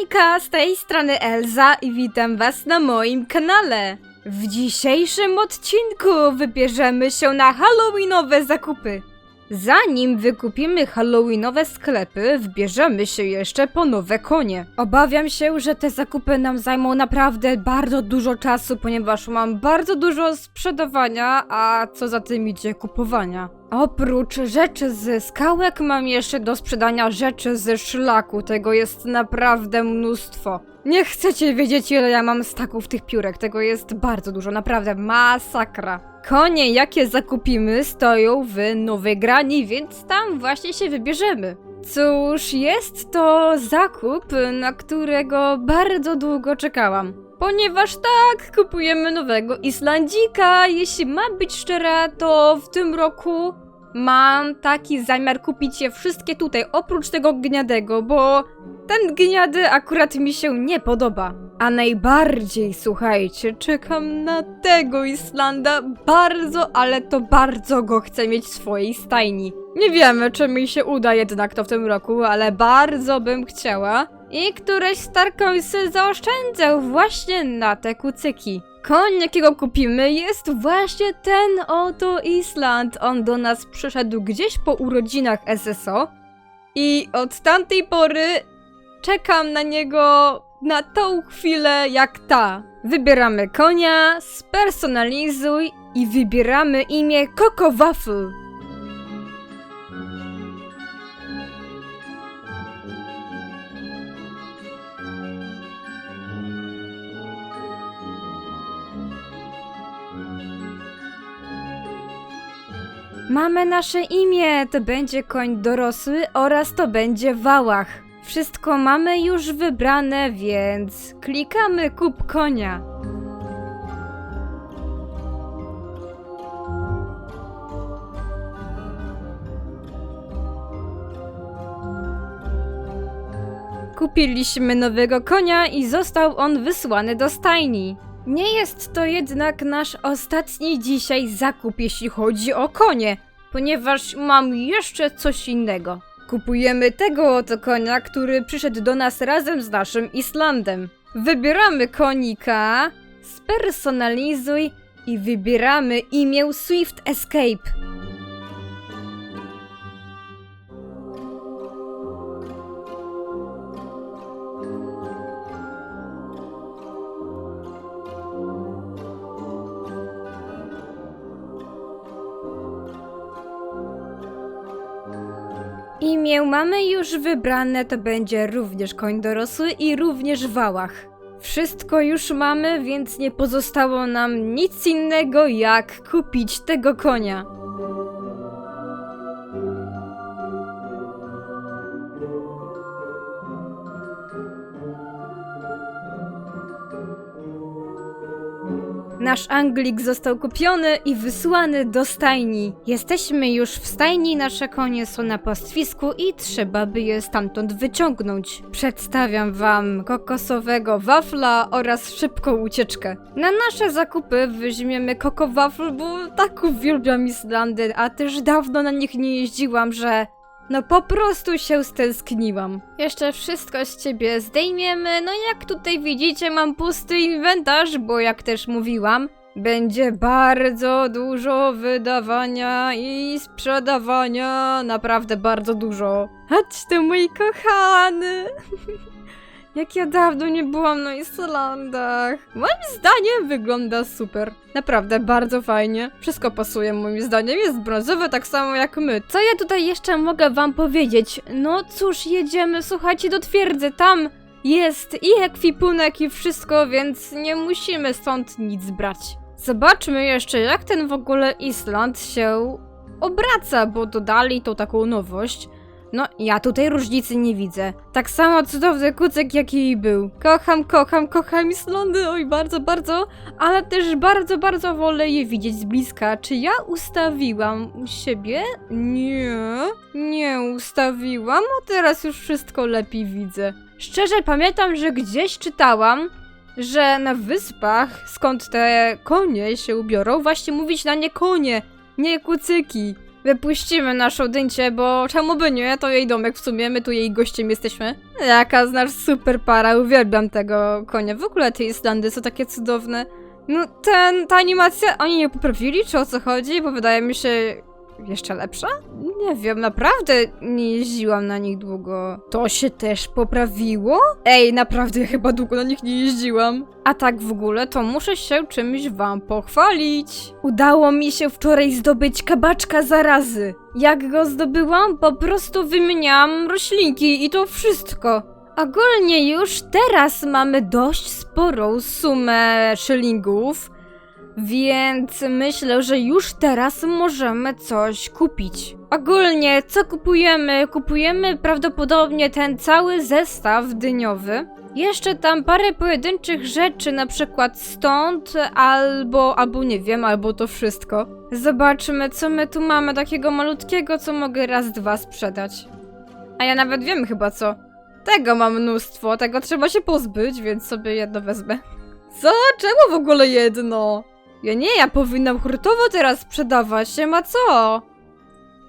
Hejka, z tej strony Elza i witam was na moim kanale. W dzisiejszym odcinku wybierzemy się na halloweenowe zakupy. Zanim wykupimy halloweenowe sklepy, wbierzemy się jeszcze po nowe konie. Obawiam się, że te zakupy nam zajmą naprawdę bardzo dużo czasu, ponieważ mam bardzo dużo sprzedawania, a co za tym idzie kupowania. Oprócz rzeczy ze skałek mam jeszcze do sprzedania rzeczy ze szlaku, tego jest naprawdę mnóstwo. Nie chcecie wiedzieć ile ja mam staków tych piórek, tego jest bardzo dużo, naprawdę masakra. Konie jakie zakupimy stoją w Nowej Grani, więc tam właśnie się wybierzemy. Cóż, jest to zakup, na którego bardzo długo czekałam. Ponieważ tak, kupujemy nowego Islandzika. Jeśli mam być szczera, to w tym roku mam taki zamiar kupić je wszystkie tutaj, oprócz tego gniadego, bo ten gniady akurat mi się nie podoba. A najbardziej, słuchajcie, czekam na tego Islanda. Bardzo, ale to bardzo go chcę mieć w swojej stajni. Nie wiemy, czy mi się uda jednak to w tym roku, ale bardzo bym chciała. I któreś Starcoinsy zaoszczędzał właśnie na te kucyki. Koń, jakiego kupimy, jest właśnie ten oto Island. On do nas przyszedł gdzieś po urodzinach SSO. I od tamtej pory czekam na niego na tą chwilę jak ta. Wybieramy konia, spersonalizuj i wybieramy imię Coco Waffle. Mamy nasze imię, to będzie koń dorosły oraz to będzie wałach. Wszystko mamy już wybrane, więc klikamy kup konia. Kupiliśmy nowego konia i został on wysłany do stajni. Nie jest to jednak nasz ostatni dzisiaj zakup, jeśli chodzi o konie, ponieważ mam jeszcze coś innego. Kupujemy tego oto konia, który przyszedł do nas razem z naszym Islandem. Wybieramy konika, spersonalizuj i wybieramy imię Swift Escape. Imię mamy już wybrane, to będzie również koń dorosły i również wałach. Wszystko już mamy, więc nie pozostało nam nic innego jak kupić tego konia. Nasz Anglik został kupiony i wysłany do stajni. Jesteśmy już w stajni, nasze konie są na pastwisku i trzeba by je stamtąd wyciągnąć. Przedstawiam wam kokosowego wafla oraz szybką ucieczkę. Na nasze zakupy weźmiemy koko wafl, bo tak uwielbiam Islandy, a też dawno na nich nie jeździłam, że no po prostu się stęskniłam. Jeszcze wszystko z ciebie zdejmiemy. No jak tutaj widzicie, mam pusty inwentarz, bo jak też mówiłam, będzie bardzo dużo wydawania i sprzedawania. Naprawdę bardzo dużo. Chodź tu, mój kochany. Jak ja dawno nie byłam na Islandach. Moim zdaniem wygląda super. Naprawdę bardzo fajnie. Wszystko pasuje moim zdaniem. Jest brązowe tak samo jak my. Co ja tutaj jeszcze mogę wam powiedzieć? No cóż, jedziemy, słuchajcie, do twierdzy. Tam jest i ekwipunek i wszystko, więc nie musimy stąd nic brać. Zobaczmy jeszcze, jak ten w ogóle Island się obraca, bo dodali tą taką nowość. No, ja tutaj różnicy nie widzę. Tak samo cudowny kucek, jaki był. Kocham, kocham, kocham Islandy, oj, bardzo, bardzo, ale też bardzo, bardzo wolę je widzieć z bliska. Czy ja ustawiłam u siebie? Nie, nie ustawiłam, a teraz już wszystko lepiej widzę. Szczerze pamiętam, że gdzieś czytałam, że na wyspach, skąd te konie się ubiorą, właśnie mówić na nie konie, nie kucyki. Wypuścimy naszą dyńcie, bo czemu by nie? To jej domek w sumie, my tu jej gościem jesteśmy. Jaka znasz super para, uwielbiam tego konia. W ogóle te Islandy są takie cudowne. No ten, ta animacja, oni nie poprawili, czy o co chodzi? Bo wydaje mi się jeszcze lepsza? Nie wiem, naprawdę nie jeździłam na nich długo. To się też poprawiło? Ej, naprawdę chyba długo na nich nie jeździłam. A tak w ogóle, to muszę się czymś wam pochwalić. Udało mi się wczoraj zdobyć kabaczka zarazy. Jak go zdobyłam? Po prostu wymieniałam roślinki i to wszystko. Ogólnie już teraz mamy dość sporą sumę szylingów, więc myślę, że już teraz możemy coś kupić. Ogólnie, co kupujemy? Kupujemy prawdopodobnie ten cały zestaw dyniowy. Jeszcze tam parę pojedynczych rzeczy, na przykład stąd, albo, albo nie wiem, albo to wszystko. Zobaczmy, co my tu mamy takiego malutkiego, co mogę raz, dwa sprzedać. A ja nawet wiem chyba co. Tego mam mnóstwo, tego trzeba się pozbyć, więc sobie jedno wezmę. Co? Czemu w ogóle jedno? Ja nie, ja powinnam hurtowo teraz sprzedawać, nie ma co?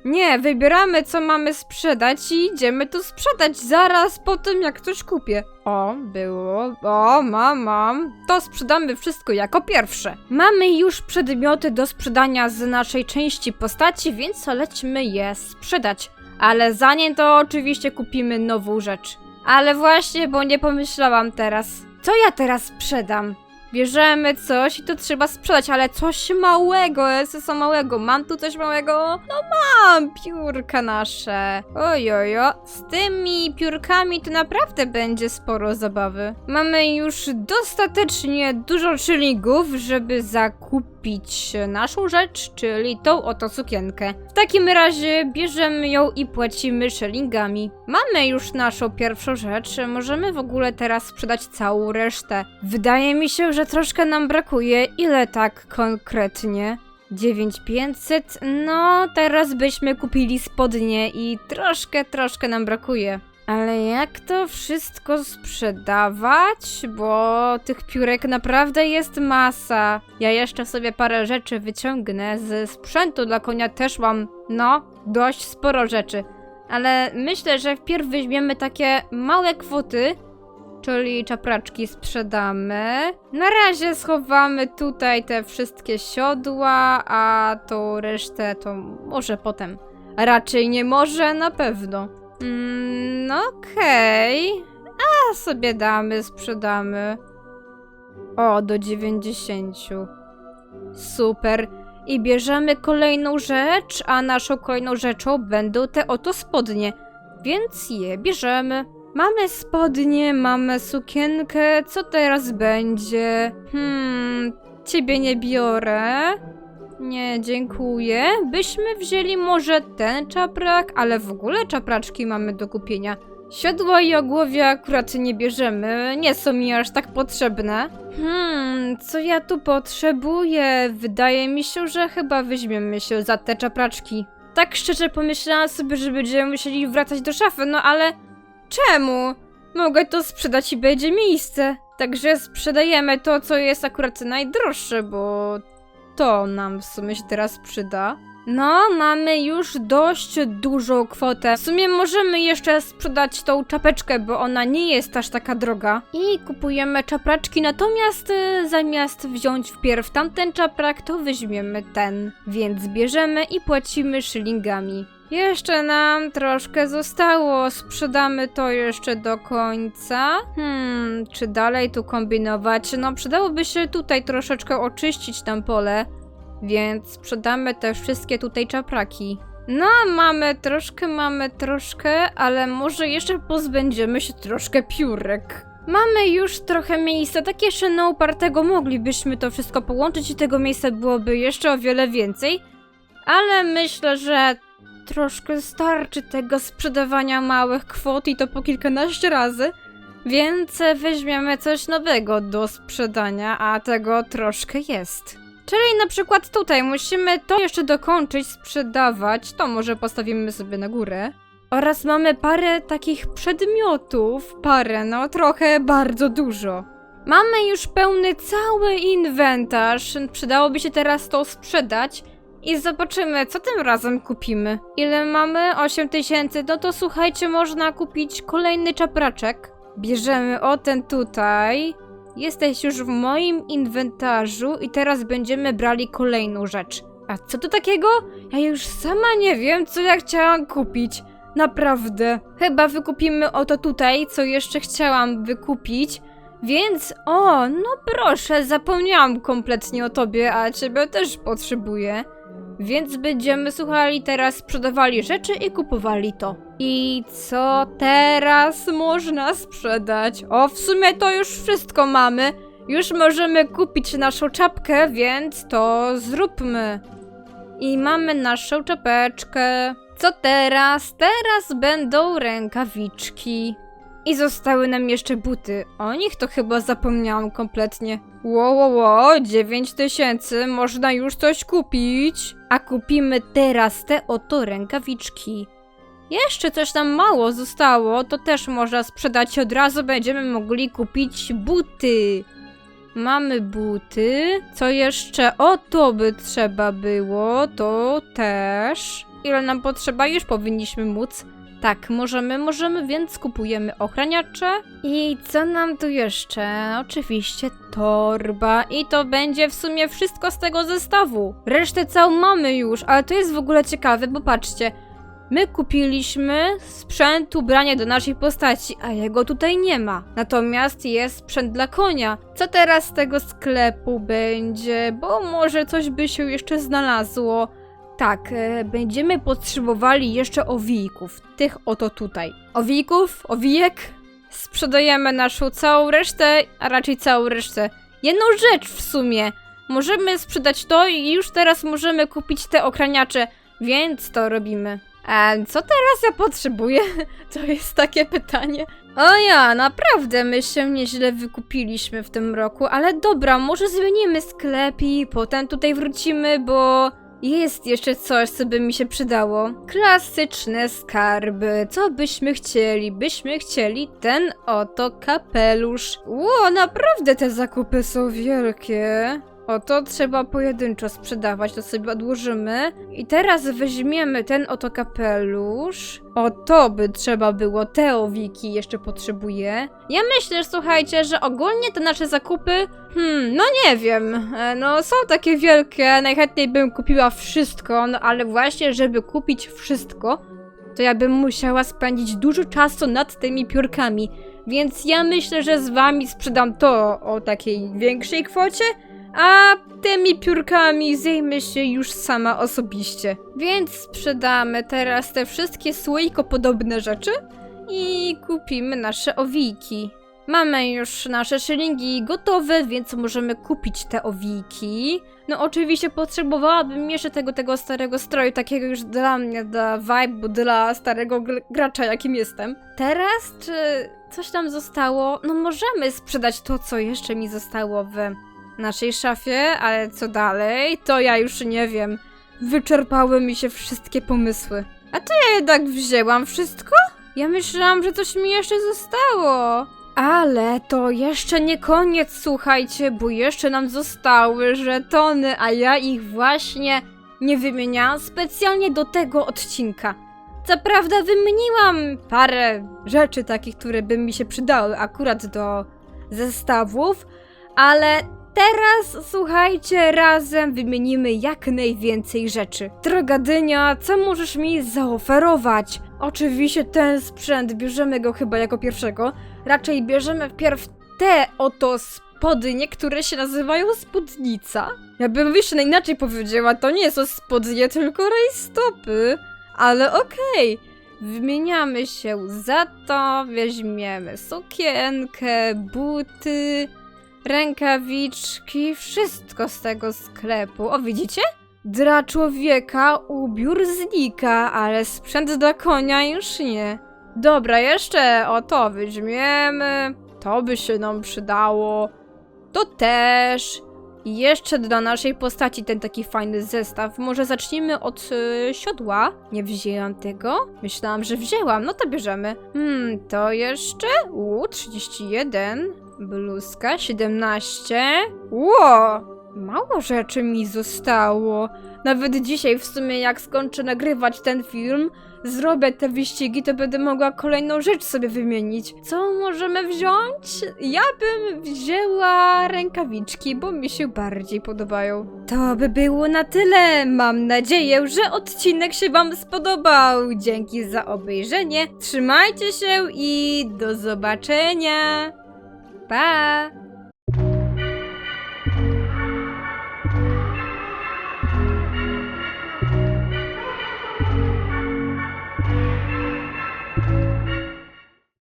Nie, wybieramy co mamy sprzedać i idziemy to sprzedać zaraz po tym jak coś kupię. O, było. O, mam, mam. To sprzedamy wszystko jako pierwsze. Mamy już przedmioty do sprzedania z naszej części postaci, więc lećmy je sprzedać. Ale zanim to oczywiście kupimy nową rzecz. Ale właśnie, bo nie pomyślałam teraz. Co ja teraz sprzedam? Bierzemy coś i to trzeba sprzedać, ale coś małego, co małego. Mam tu coś małego? No mam, piórka nasze. Ojojo, z tymi piórkami to naprawdę będzie sporo zabawy. Mamy już dostatecznie dużo szylingów, żeby zakupić naszą rzecz, czyli tą oto sukienkę. W takim razie bierzemy ją i płacimy szylingami. Mamy już naszą pierwszą rzecz, możemy w ogóle teraz sprzedać całą resztę. Wydaje mi się, że troszkę nam brakuje. Ile tak konkretnie? 9500? No, teraz byśmy kupili spodnie i troszkę, troszkę nam brakuje. Ale jak to wszystko sprzedawać? Bo tych piórek naprawdę jest masa. Ja jeszcze sobie parę rzeczy wyciągnę. Z sprzętu dla konia też mam, no, dość sporo rzeczy. Ale myślę, że wpierw weźmiemy takie małe kwoty, czyli czapraczki sprzedamy. Na razie schowamy tutaj te wszystkie siodła, a tą resztę to może potem. Raczej nie może, na pewno. No okej. A sobie damy, sprzedamy. O, do 90. Super. I bierzemy kolejną rzecz, a naszą kolejną rzeczą będą te oto spodnie. Więc je bierzemy. Mamy spodnie, mamy sukienkę, co teraz będzie? Hmm, ciebie nie biorę. Nie, dziękuję. Byśmy wzięli może ten czaprak, ale w ogóle czapraczki mamy do kupienia. Siodła i ogłowie akurat nie bierzemy, nie są mi aż tak potrzebne. Hmm, co ja tu potrzebuję? Wydaje mi się, że chyba weźmiemy się za te czapraczki. Tak szczerze pomyślałam sobie, że będziemy musieli wracać do szafy, no ale czemu? Mogę to sprzedać i będzie miejsce. Także sprzedajemy to, co jest akurat najdroższe, bo to nam w sumie się teraz przyda. No, mamy już dość dużą kwotę. W sumie możemy jeszcze sprzedać tą czapeczkę, bo ona nie jest aż taka droga. I kupujemy czapraczki, natomiast y, zamiast wziąć wpierw tamten czaprak, to weźmiemy ten. Więc bierzemy i płacimy szylingami. Jeszcze nam troszkę zostało, sprzedamy to jeszcze do końca. Hmm, czy dalej tu kombinować? No, przydałoby się tutaj troszeczkę oczyścić tam pole, więc sprzedamy te wszystkie tutaj czapraki. No, mamy troszkę, mamy troszkę, ale może jeszcze pozbędziemy się troszkę piórek. Mamy już trochę miejsca, tak jeszcze na upartego moglibyśmy to wszystko połączyć i tego miejsca byłoby jeszcze o wiele więcej, ale myślę, że troszkę starczy tego sprzedawania małych kwot i to po kilkanaście razy. Więc weźmiemy coś nowego do sprzedania, a tego troszkę jest. Czyli na przykład tutaj musimy to jeszcze dokończyć sprzedawać, to może postawimy sobie na górę. Oraz mamy parę takich przedmiotów, parę, no trochę bardzo dużo. Mamy już pełny cały inwentarz, przydałoby się teraz to sprzedać, i zobaczymy, co tym razem kupimy. Ile mamy? 8 tysięcy. No to słuchajcie, można kupić kolejny czapraczek. Bierzemy o ten tutaj. Jesteś już w moim inwentarzu i teraz będziemy brali kolejną rzecz. A co to takiego? Ja już sama nie wiem, co ja chciałam kupić. Naprawdę. Chyba wykupimy oto tutaj, co jeszcze chciałam wykupić. Więc, o, no proszę, zapomniałam kompletnie o tobie, a ciebie też potrzebuję. Więc będziemy, słuchali, teraz sprzedawali rzeczy i kupowali to. I co teraz można sprzedać? O, w sumie to już wszystko mamy. Już możemy kupić naszą czapkę, więc to zróbmy. I mamy naszą czapeczkę. Co teraz? Teraz będą rękawiczki. I zostały nam jeszcze buty. O nich to chyba zapomniałam kompletnie. Ło, ło, ło, 9 tysięcy, można już coś kupić. A kupimy teraz te oto rękawiczki. Jeszcze coś nam mało zostało, to też można sprzedać od razu, będziemy mogli kupić buty. Mamy buty. Co jeszcze? O, to by trzeba było. To też. Ile nam potrzeba? Już powinniśmy móc. Tak, możemy, możemy, więc kupujemy ochraniacze. I co nam tu jeszcze? Oczywiście torba. I to będzie w sumie wszystko z tego zestawu. Resztę całą mamy już, ale to jest w ogóle ciekawe, bo patrzcie. My kupiliśmy sprzęt ubrania do naszej postaci, a jego tutaj nie ma. Natomiast jest sprzęt dla konia. Co teraz z tego sklepu będzie? Bo może coś by się jeszcze znalazło. Tak, e, będziemy potrzebowali jeszcze owijków. Tych oto tutaj. Owijków, owijek. Sprzedajemy naszą całą resztę, a raczej całą resztę. Jedną rzecz w sumie. Możemy sprzedać to i już teraz możemy kupić te okraniacze, więc to robimy. A co teraz ja potrzebuję? To jest takie pytanie. O ja, naprawdę my się nieźle wykupiliśmy w tym roku, ale dobra, może zmienimy sklep i potem tutaj wrócimy, bo jest jeszcze coś, co by mi się przydało. Klasyczne skarby. Co byśmy chcieli? Byśmy chcieli ten oto kapelusz. Ło, naprawdę te zakupy są wielkie. Oto trzeba pojedynczo sprzedawać, to sobie odłożymy. I teraz weźmiemy ten oto kapelusz. O to by trzeba było, te owiki jeszcze potrzebuję. Ja myślę, słuchajcie, że ogólnie te nasze zakupy, hmm, no nie wiem, e, no są takie wielkie, najchętniej bym kupiła wszystko, no ale właśnie, żeby kupić wszystko, to ja bym musiała spędzić dużo czasu nad tymi piórkami. Więc ja myślę, że z wami sprzedam to o takiej większej kwocie, a tymi piórkami zajmę się już sama osobiście. Więc sprzedamy teraz te wszystkie słoikopodobne rzeczy i kupimy nasze owijki. Mamy już nasze szylingi gotowe, więc możemy kupić te owijki. No oczywiście potrzebowałabym jeszcze tego, tego starego stroju, takiego już dla mnie, dla vibe, dla starego gr- gracza, jakim jestem. Teraz, czy coś tam zostało? No możemy sprzedać to, co jeszcze mi zostało w naszej szafie, ale co dalej, to ja już nie wiem. Wyczerpały mi się wszystkie pomysły. A to ja jednak wzięłam wszystko? Ja myślałam, że coś mi jeszcze zostało. Ale to jeszcze nie koniec, słuchajcie, bo jeszcze nam zostały żetony, a ja ich właśnie nie wymieniałam specjalnie do tego odcinka. Co prawda wymieniłam parę rzeczy takich, które by mi się przydały akurat do zestawów, ale teraz słuchajcie, razem wymienimy jak najwięcej rzeczy. Droga Dynia, co możesz mi zaoferować? Oczywiście ten sprzęt, bierzemy go chyba jako pierwszego. Raczej bierzemy wpierw te oto spodnie, które się nazywają spódnica. Ja bym jeszcze inaczej powiedziała, to nie są spodnie, tylko rajstopy. Ale okej. Wymieniamy się za to, weźmiemy sukienkę, buty, rękawiczki, wszystko z tego sklepu. O, widzicie? Dla człowieka ubiór znika, ale sprzęt dla konia już nie. Dobra, jeszcze o to weźmiemy. To by się nam przydało. To też. I jeszcze dla naszej postaci ten taki fajny zestaw. Może zacznijmy od y, siodła. Nie wzięłam tego? Myślałam, że wzięłam. No to bierzemy. Hmm, to jeszcze? U, 31. Bluzka 17. Ło! Mało rzeczy mi zostało. Nawet dzisiaj w sumie jak skończę nagrywać ten film, zrobię te wyścigi, to będę mogła kolejną rzecz sobie wymienić. Co możemy wziąć? Ja bym wzięła rękawiczki, bo mi się bardziej podobają. To by było na tyle. Mam nadzieję, że odcinek się Wam spodobał. Dzięki za obejrzenie. Trzymajcie się i do zobaczenia. Pa!